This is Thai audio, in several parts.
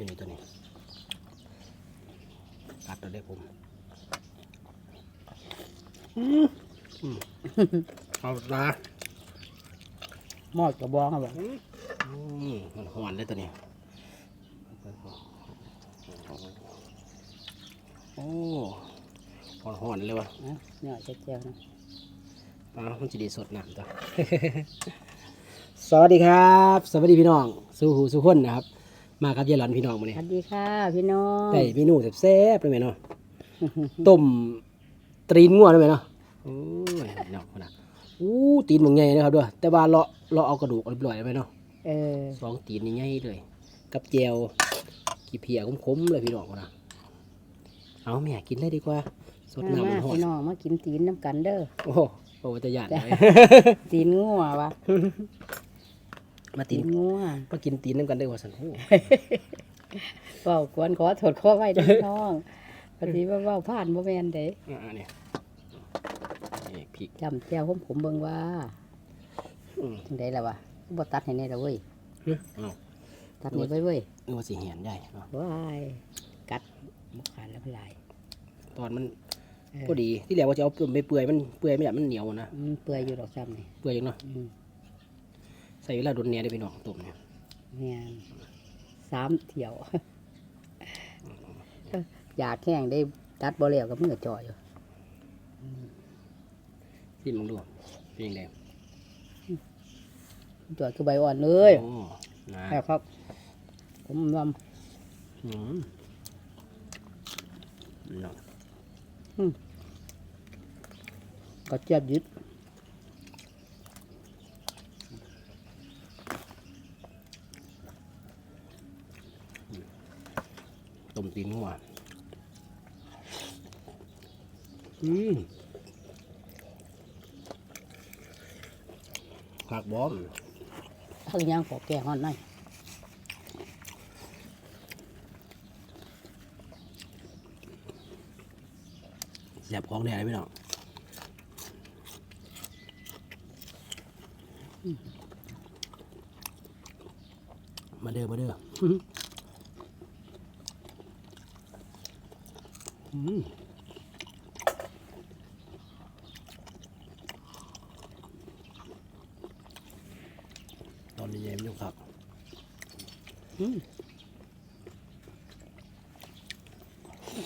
อยู่ในตัวนี้กัดตัวได้ผมอืมอืมเอาตาหมอดกระบองครับอืมมันหอนเลยตัวนี้โอ้หอนหอนๆเลยวะนะเนี่ยเจ้าๆนะปลามันจะดีสดน้ำจ้ะสวัสดีครับ สวัสดีพี่น้อง สู้หูสู้คนนะครับ มากับยายหลอนพี่น้องมาสเนี่ยวัสดีค่ะพี่น้องได้เมนูแซ่บๆเลยไหมเนาะต้มตีนงัวได้ไหมเนาะโอ้ยเนาะคนน่ะอู้ตีนมันใหญ่นะครับด้วยแต่ว่าเลาะเลาะเอากระดูกเรียบร้อยแล้วไหมเนาะเออสองตีนนี่ใหญ่เลย กับแจวกี่เพียคมๆเลยพี่น้องคนน่ะเอาแม่กินเลยดีกว่า สดมาน้ำมามันหอพี่นน้องมากินตีนน้ำกันเด้อโอ้โหโอ้จะหยาดเลย ตีนงัววะ มาตีตีนนงัวมากินตีนน้ำกันได้อว่าสันโอ้เฝ้ากวนขอโทษขอไว้เด้อพี่น้องปฏิว่าเว้าผ่านบ่แม่นเด้อ่าเนี่ยนี่พริกจำแจ้วผมผมเบิ่งว่าอืมจังไดล่ะวะบ่ตัดให้แน่ละเว้ยเอาตัดนี่ไว้เว้ยนึกว่าสีเหียนใหญ่เนาะว้ายกัดบ่ขาดแล้วเป็นไรตอนมันเออพอดีที่แรกว่าจะเอาไปเปื่อยมันเปื่อยไม่ได้มันเหนียวนะมันเปื่อยอยู่ดอกซ้ำนี่เปื่อยจังเนาะอืมใส่เวลาโดนเนียได้พี่น้องต้มเนี่ยเนี่ยสามเที่ยว อยากแห้งได้ตัดบ่แล้วก็มือจ่ออยู่ที่มึงดูเป็นยังไงจ่อยคือใบอ่อนเลยโอ้นะแค่ครับ ผมลอืมเนาะำก็เจ็บยึด ต้มตีนหัวอืมผักบอมทั้งย่างขอแก่ห่อนหน่อยแสบของแดงเลยพี่น้องมาเด้อมาเด้ออืม ตอนนี้ยังไม่ยุ่งครับ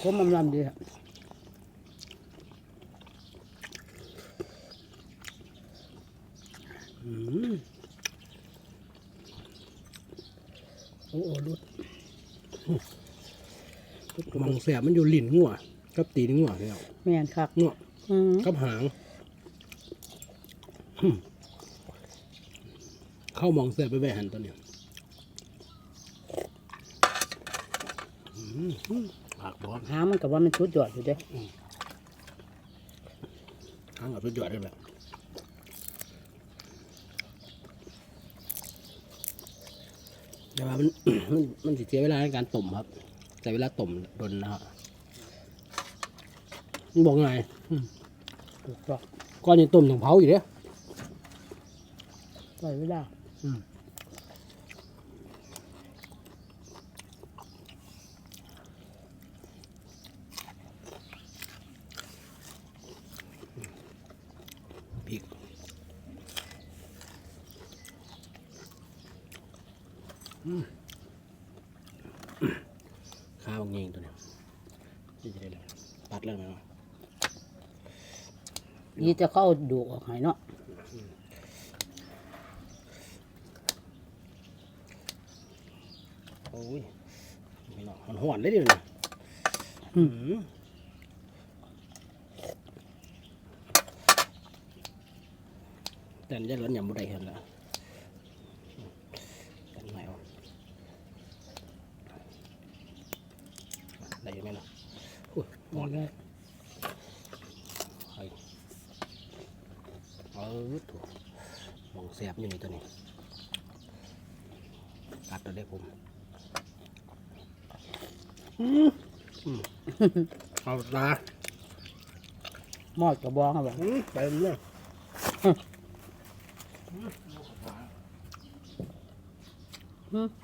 ผมมันลำดีครับอืมโอ้โหรุด มังแสบมันอยู่ลิ้นงัวกับตีนงัวพี่น้องแม่นคักงัวอืมกับหางอืมเข้ามองเสร็จไปแหวหันตัวเนี้ยอืมผักบอมหางมันกับว่ามันชุดยอดอยู่เด้หางกับสุดยอดเลยแบบแต่ว่ามันมันมันสิเสียเวลาในการต้มครับ แต่เวลาต้มโดนนะฮะมันบอกไงถูกต้องก่อนจะต้มถึงเผาอยู่เนี่ยปล่อยเวลาพริก ข้าวเงี้ยตัวเนี้ยนี่จะได้เลยตัดเรื่องไหมวะนี่จะเข้าดูกออกให้เนาะโอ้ยไม่หรอกมันหวานเลยเดี๋ยวนี้อืมแต่จะร้อนยำบุได้เห็นแล้วแต่ไหนวะได้ไหมล่ะอุ้ย หวานเลยเออถูกมองแสบอยู่นี่ตัวนี้กัดตัวได้ผมเอาตาหมอดกระบองครับอืมไปเรื่อยอ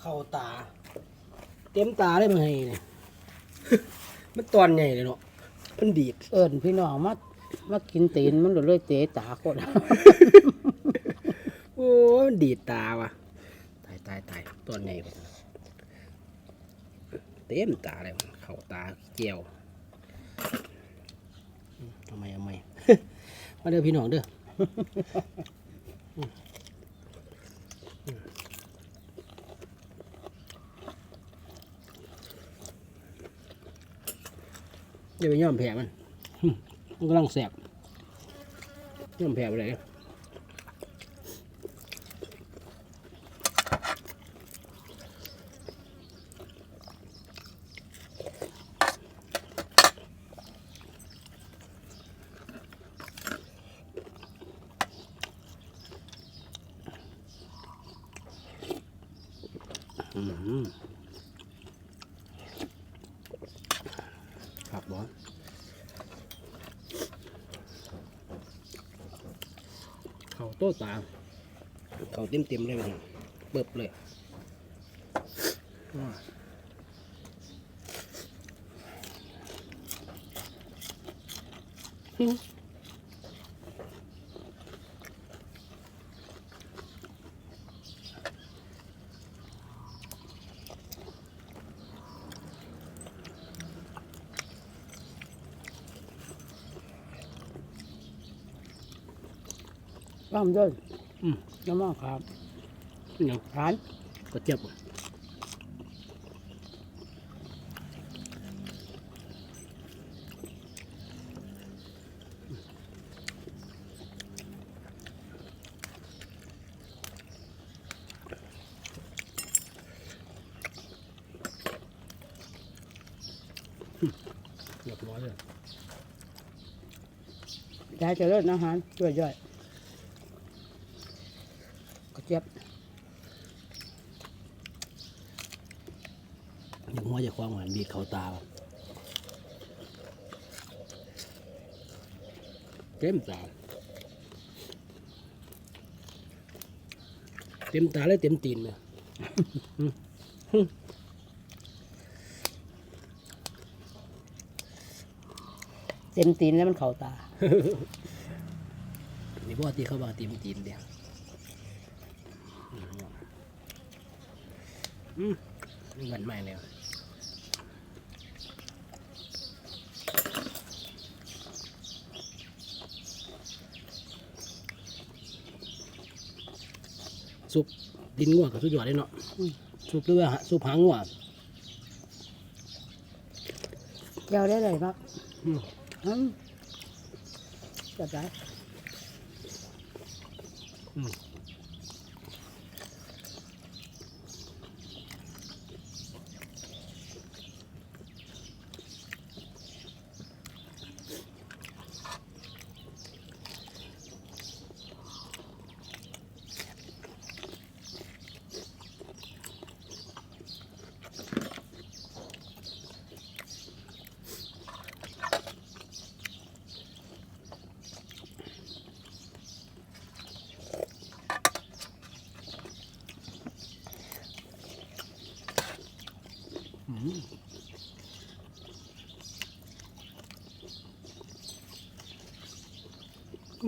เข้าตา เต็มตาเลยมึงให้เนี่ย มันตอนใหญ่เลยเนาะมันดีดเอิ้นพี่น้องมามากินตีนมันเลยเตะตาคน โอ้ยมันดีดตาว่ะ ตายตายตายตอนใหญ่ไปเต็มตาเลยมันเข้าตาเจียวอืมทำไมทำไม มาเด้อพี่น้องเด้ออืมอื อย่าไปย่อมแผลมันมันกำลังแสบย่อมแผลไปเลยอืมรับบ อสเขาโต้ตาเขาเต็มเต็มๆเลยมันเปิบเลยว้าอืม ร่ำด้วยอืมน้ำมันครับยังทานกระเจี๊ยบเรียบร้อยเลยยายจะเลิศอาหารช่วยย่อย เจี๊ยบยังหัวจะคว้างหวานบีดเขาตาว่ะเต็มตา เต็มตาเลยเต็มตีนเลยเต็มตีนแล้วมันเข่าตา นี่พ่อที่เขาบอกเต็มตีนเดียว อืมนี่มันใหม่แล้วซุปดินงัวกับสุดยอดเลยเนาะซุปหรือว่าซุปหางงัวเจ้าได้เลยครับอืมอืมจับได้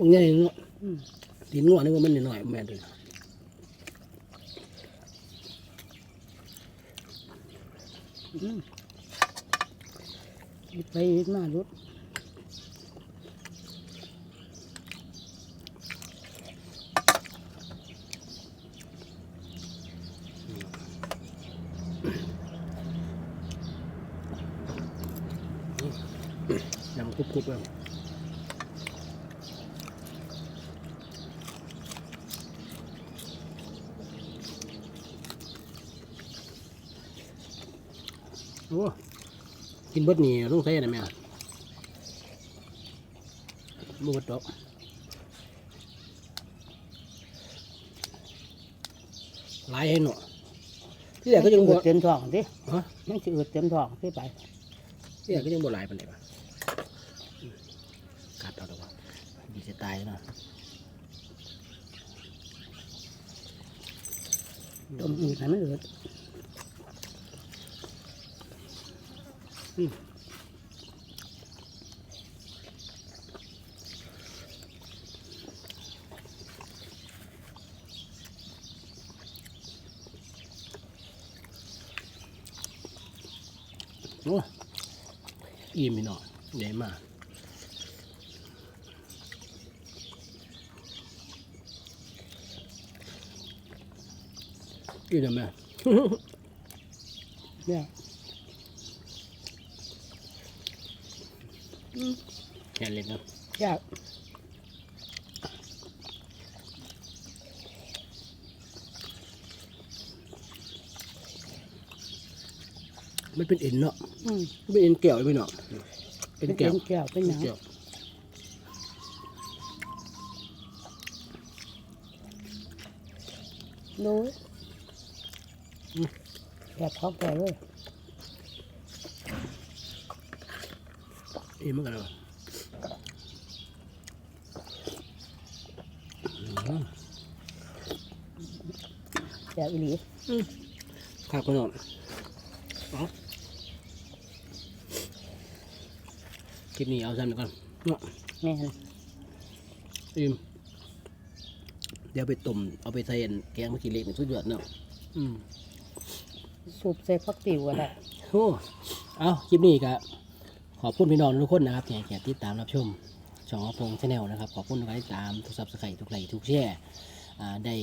มันใหญ่เนาะอืมดินงัวนึกว่ามันน้อยๆแม่นเลยอืมอีกไปอีกมาลุด ยำกรุบๆเลย โอ้กินเบิดนี่ต้องใส่อะไรไหมอะบเบิดดอกหลายให้หนอที่แรกก็ยังบ่เต็มท้องดิฮะยังสิอืดเต็มท้องที่ไปที่แรกก็ยังบ่หลายปานใดวะอืมกัดเอาดอกวะดีจะตายเนาะต้มอืดให้มันอืด โอ้อิ่มพี่น้องใหญ่มากกินได้ไหมเนี่ย แค่เล็กนะอยากมันเป็นเอ็นเนาะอืมมันเป็นเอ็นแก้วเลยพี่น้องเป็นแก้วเป็นแก้วเป็นหยังแก้วรู้แบบท้องแก่เลยอิ่มเหมือนกันเลยอืม แบบอีหลีครับพี่น้องเอาคลิปนี้เอาซ้ำหน่อยก่อนเนาะแม่นอิ่มเดี๋ยวไปต้มเอาไปใส่อันแกงมะขีเหล็กในสุดยอดเนาะอืมสูบใส่พักติ๋วก็ได้โอ้เอาคลิปนี้ก็ขอบคุณพี่น้องทุกคนนะครับที่ให้เกียรติติดตามรับชมช่องอพงชาแนลนะครับ ขอบคุณทุกการติดตามทุกซับสไครต์ทุกไลค์ทุกแชร์อ่าได้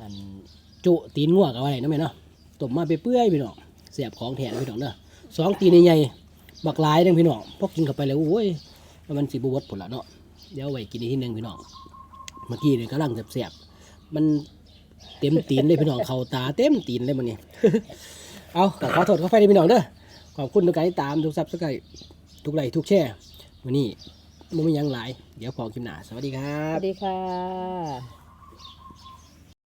อัน จุตีนงัวกับอะไรนะแม่เนาะต้มมาไปเปื่อยๆพี่น้องเสียบของแถมพี่น้องเนาะสองตีนใหญ่ๆบักหลายเด้อพี่น้องพอกินเข้าไปแล้วโอ้ยมันสิบวดผลละเนาะเดี๋ยวไว้กินอีกทีหนึงพี่น้องเมื่อกี้เนี่ยกำลังเสียบๆมันเต็มตีนเลยพี่น้องเขาตาเต็มตีนเลยมันนี่เอาขอโทษเขอไฟในพี่น้องเด้อขอบคุณทุกการติดตามทุกซับสไครต์ทุกไลค์ทุกแชร์วันนี้มันไม่ยังหลาย เดี๋ยวพอคลิปหน้าสวัสดีครับ สวัสดีค่ะ